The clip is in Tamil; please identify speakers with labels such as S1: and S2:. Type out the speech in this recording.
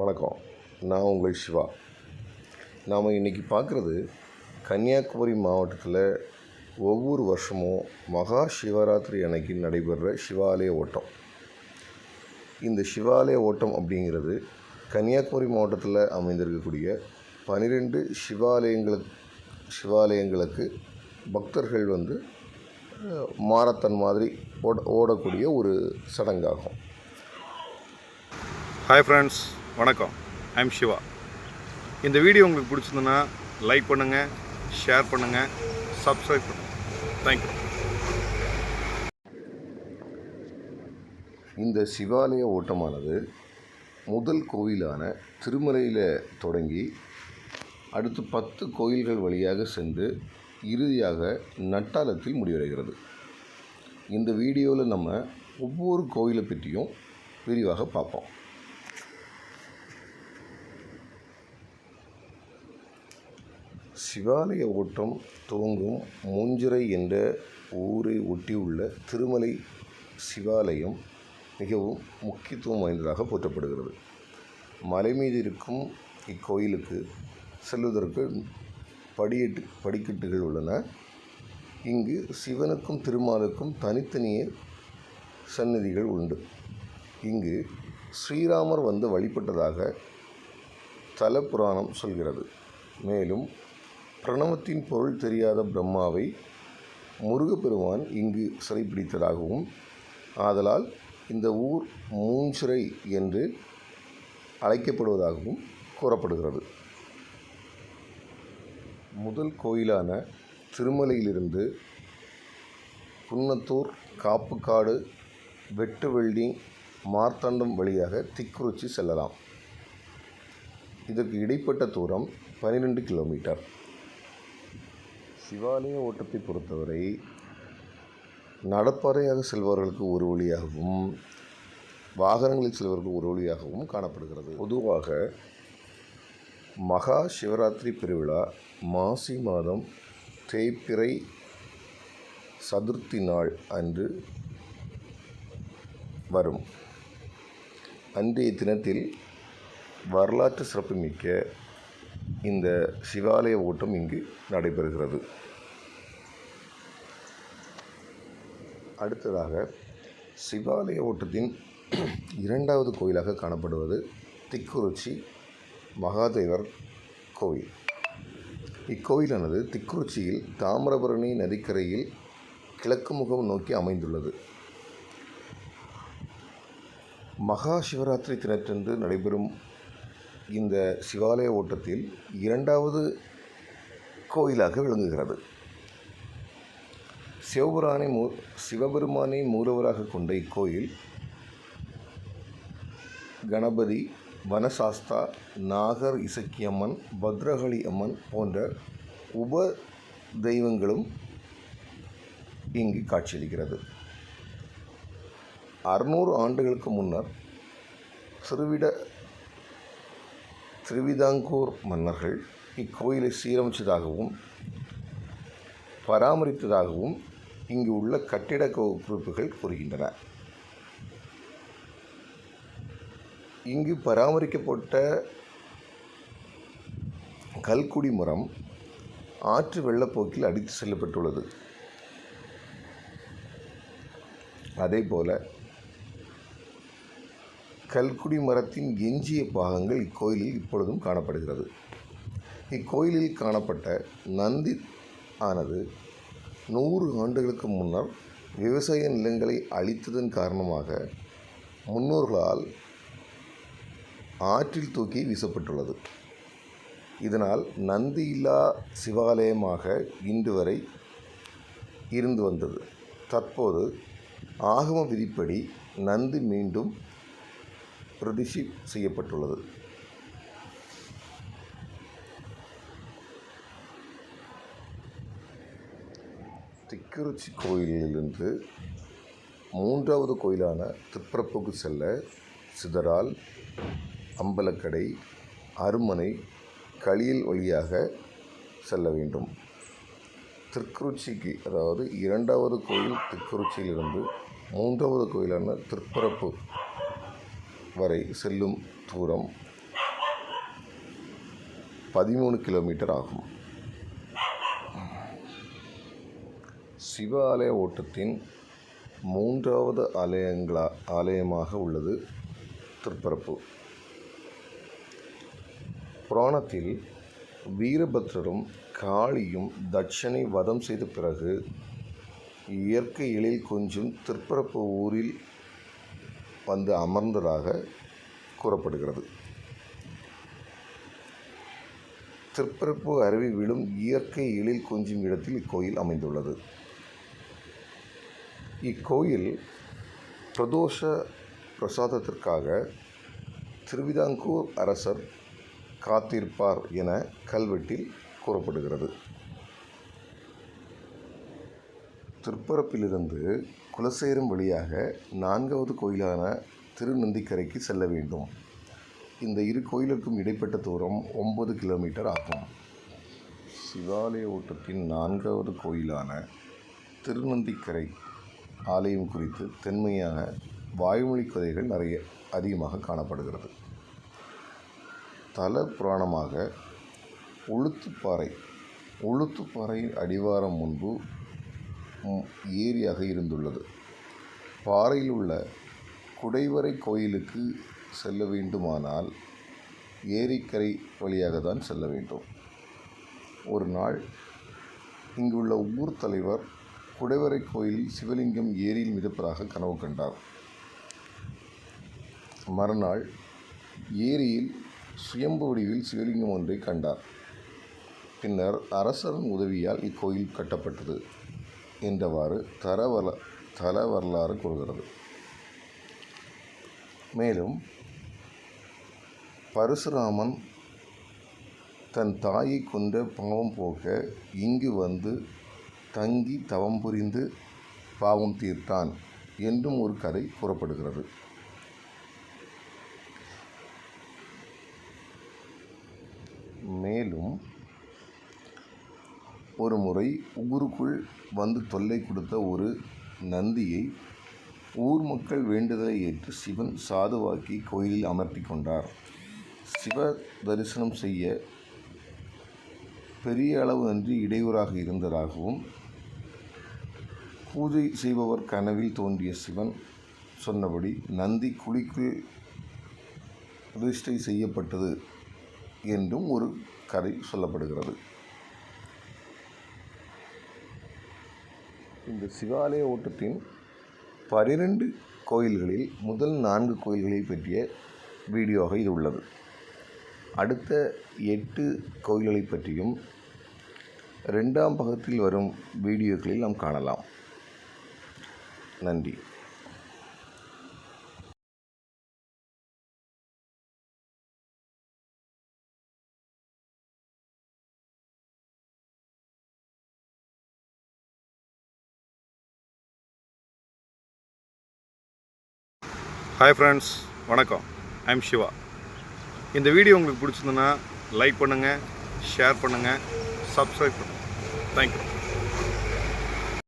S1: வணக்கம். நான் உங்கள் சிவா. நாம் இன்றைக்கி பார்க்குறது கன்னியாகுமரி மாவட்டத்தில் ஒவ்வொரு வருஷமும் மகா சிவராத்திரி அன்னைக்கு நடைபெறுற சிவாலய ஓட்டம். இந்த சிவாலய ஓட்டம் அப்படிங்கிறது கன்னியாகுமரி மாவட்டத்தில் அமைந்திருக்கக்கூடிய பன்னிரெண்டு சிவாலயங்களுக்கு சிவாலயங்களுக்கு பக்தர்கள் வந்து மாரத்தன் மாரத்தான் மாதிரி ஓட ஓடக்கூடிய ஒரு சடங்காகும்.
S2: ஹாய் ஃப்ரெண்ட்ஸ் வணக்கம். ஐம் சிவா இந்த வீடியோ உங்களுக்கு பிடிச்சிருந்ததுன்னா லைக் பண்ணுங்கள் ஷேர் பண்ணுங்கள் சப்ஸ்கிரைப் பண்ணுங்கள் தேங்க்யூ
S1: இந்த சிவாலய ஓட்டமானது முதல் கோவிலான திருமலையில் தொடங்கி அடுத்து பத்து கோயில்கள் வழியாக சென்று இறுதியாக நட்டாலத்தில் முடிவடைகிறது. இந்த வீடியோவில் நம்ம ஒவ்வொரு கோயிலை பற்றியும் விரிவாக பார்ப்போம். சிவாலய ஓட்டம் துவங்கும் மூஞ்சிறை என்ற ஊரை ஒட்டியுள்ள திருமலை சிவாலயம் மிகவும் முக்கியத்துவம் வாய்ந்ததாக போற்றப்படுகிறது. மலை மீது இருக்கும் இக்கோயிலுக்கு செல்வதற்கு படியட்டு படிக்கட்டுகள் உள்ளன. இங்கு சிவனுக்கும் திருமாலுக்கும் தனித்தனியே சன்னதிகள் உண்டு. இங்கு ஸ்ரீராமர் வந்து வழிபட்டதாக தல புராணம் சொல்கிறது. மேலும் பிரணவத்தின் பொருள் தெரியாத பிரம்மாவை முருகப்பெருமான் இங்கு சிறைப்பிடித்ததாகவும் ஆதலால் இந்த ஊர் மூஞ்சிறை என்று அழைக்கப்படுவதாகவும் கூறப்படுகிறது. முதல் கோயிலான திருமலையிலிருந்து குன்னத்தூர் காப்புக்காடு வெட்டுவெள்ளி மார்த்தாண்டம் வழியாக திக்குறிச்சி செல்லலாம். இதற்கு இடைப்பட்ட தூரம் பன்னிரெண்டு கிலோமீட்டர். சிவாலய ஓட்டத்தை பொறுத்தவரை நடப்பறையாக செல்பவர்களுக்கு ஒரு வழியாகவும் வாகனங்களில் செல்பவர்களுக்கு ஒரு வழியாகவும் காணப்படுகிறது. பொதுவாக மகா சிவராத்திரி பெருவிழா மாசி மாதம் தேய்பிறை சதுர்த்தி நாள் அன்று வரும். அன்றைய தினத்தில் வரலாற்று சிறப்புமிக்க இந்த சிவாலய ஓட்டம் இங்கு நடைபெறுகிறது. அடுத்ததாக சிவாலய ஓட்டத்தின் இரண்டாவது கோயிலாக காணப்படுவது திக்குறிச்சி மகாதேவர் கோயில். இக்கோயிலானது திக்குறிச்சியில் தாமிரபரணி நதிக்கரையில் கிழக்கு முகம் நோக்கி அமைந்துள்ளது. மகா சிவராத்திரி தினத்தன்று நடைபெறும் இந்த சிவாலய ஓட்டத்தில் இரண்டாவது கோயிலாக விளங்குகிறது. சிவபுரானை மூ சிவபெருமானை மூலவராக கொண்ட இக்கோயில் கணபதி வனசாஸ்தா நாகர் இசக்கியம்மன் பத்ரகாளி அம்மன் போன்ற உப தெய்வங்களும் இங்கு காட்சியளிக்கிறது. அறுநூறு ஆண்டுகளுக்கு முன்னர் சிறுவிட திருவிதாங்கூர் மன்னர்கள் இக்கோயிலை சீரமைத்ததாகவும் பராமரித்ததாகவும் இங்கு உள்ள கட்டிட குறிப்புகள் கூறுகின்றன. இங்கு பராமரிக்கப்பட்ட கல்குடி மரம் ஆற்று வெள்ளப்போக்கில் அடித்து செல்லப்பட்டுள்ளது. அதேபோல கல்குடி மரத்தின் எஞ்சிய பாகங்கள் இக்கோயிலில் இப்பொழுதும் காணப்படுகிறது. இக்கோயிலில் காணப்பட்ட நந்தி ஆனது நூறு ஆண்டுகளுக்கு முன்னர் விவசாய நிலங்களை அழித்ததன் காரணமாக முன்னோர்களால் ஆற்றில் தூக்கி வீசப்பட்டுள்ளது. இதனால் நந்தியில்லா சிவாலயமாக இன்று வரை இருந்து வந்தது. தற்போது ஆகம விதிப்படி நந்தி மீண்டும் பிரதிஷி செய்யப்பட்டுள்ளது. திக்குறிச்சி கோயிலிலிருந்து மூன்றாவது கோயிலான திப்பரப்புக்கு செல்ல சிதறால் அம்பலக்கடை அருமனை களியில் வழியாக செல்ல வேண்டும். திருக்குறிச்சிக்கு அதாவது இரண்டாவது கோயில் திருக்குறிச்சியிலிருந்து மூன்றாவது கோயிலான திருப்பரப்பு வரை செல்லும் தூரம் பதிமூணு கிலோமீட்டர் ஆகும். சிவ ஆலய ஓட்டத்தின் மூன்றாவது ஆலயங்களா ஆலயமாக உள்ளது திருப்பரப்பு. புராணத்தில் வீரபத்ரரும் காளியும் தட்சனை வதம் செய்த பிறகு இயற்கை எழில் கொஞ்சம் திருப்பரப்பு ஊரில் வந்து அமர்ந்ததாக கூறப்படுகிறது. திருப்பரப்பு அருவி விழும் இயற்கை எழில் கொஞ்சும் இடத்தில் இக்கோயில் அமைந்துள்ளது. இக்கோயில் பிரதோஷ பிரசாதத்திற்காக திருவிதாங்கூர் அரசர் காத்திருப்பார் என கல்வெட்டில் கூறப்படுகிறது. திருப்பரப்பிலிருந்து குலசேரம் வழியாக நான்காவது கோயிலான திருநந்திக்கரைக்கு செல்ல வேண்டும். இந்த இரு கோயிலுக்கும் இடைப்பட்ட தூரம் ஒன்பது கிலோமீட்டர் ஆகும். சிவாலய ஓட்டத்தின் நான்காவது கோயிலான திருநந்திக்கரை ஆலயம் குறித்து தென்மையான வாய்மொழி கதைகள் நிறைய அதிகமாக காணப்படுகிறது. தல புராணமாக உளுத்துப்பாறை உளுத்துப்பாறையின் அடிவாரம் முன்பு ஏரியாக இருந்துள்ளது. பாறையில் உள்ள குடைவரை கோயிலுக்கு செல்ல வேண்டுமானால் ஏரிக்கரை வழியாக தான் செல்ல வேண்டும். ஒரு நாள் இங்குள்ள ஊர் தலைவர் குடைவரை கோயிலில் சிவலிங்கம் ஏரியில் மிதப்பதாக கனவு கண்டார். மறுநாள் ஏரியில் சுயம்பு வடிவில் சிவலிங்கம் ஒன்றை கண்டார். பின்னர் அரசரின் உதவியால் இக்கோயில் கட்டப்பட்டது. என்றவாறு தரவர தல வரலாறு கூறுகிறது. மேலும் பரசுராமன் தன் தாயை கொண்ட பாவம் போக இங்கு வந்து தங்கி தவம் புரிந்து பாவம் தீர்த்தான் என்றும் ஒரு கதை கூறப்படுகிறது. மேலும் ஒரு முறை ஊருக்குள் வந்து தொல்லை கொடுத்த ஒரு நந்தியை ஊர் மக்கள் வேண்டுதலை ஏற்று சிவன் சாதுவாக்கி கோயிலில் அமர்த்தி கொண்டார். சிவ தரிசனம் செய்ய பெரிய அளவு அன்றி இடையூறாக இருந்ததாகவும் பூஜை செய்பவர் கனவில் தோன்றிய சிவன் சொன்னபடி நந்தி குழிக்குள் பிரதிஷ்டை செய்யப்பட்டது என்றும் ஒரு கதை சொல்லப்படுகிறது. இந்த சிவாலய ஓட்டத்தின் பனிரெண்டு கோயில்களில் முதல் நான்கு கோயில்களை பற்றிய வீடியோவாக இது உள்ளது. அடுத்த எட்டு கோயில்களை பற்றியும் ரெண்டாம் பக்கத்தில் வரும் வீடியோக்களில் நாம் காணலாம். நன்றி.
S2: ஹாய் ஃப்ரெண்ட்ஸ் வணக்கம். ஐம் சிவா இந்த வீடியோ உங்களுக்கு பிடிச்சிருந்ததுன்னா லைக் பண்ணுங்கள் ஷேர் பண்ணுங்கள் சப்ஸ்கிரைப் பண்ணுங்கள் தேங்க்யூ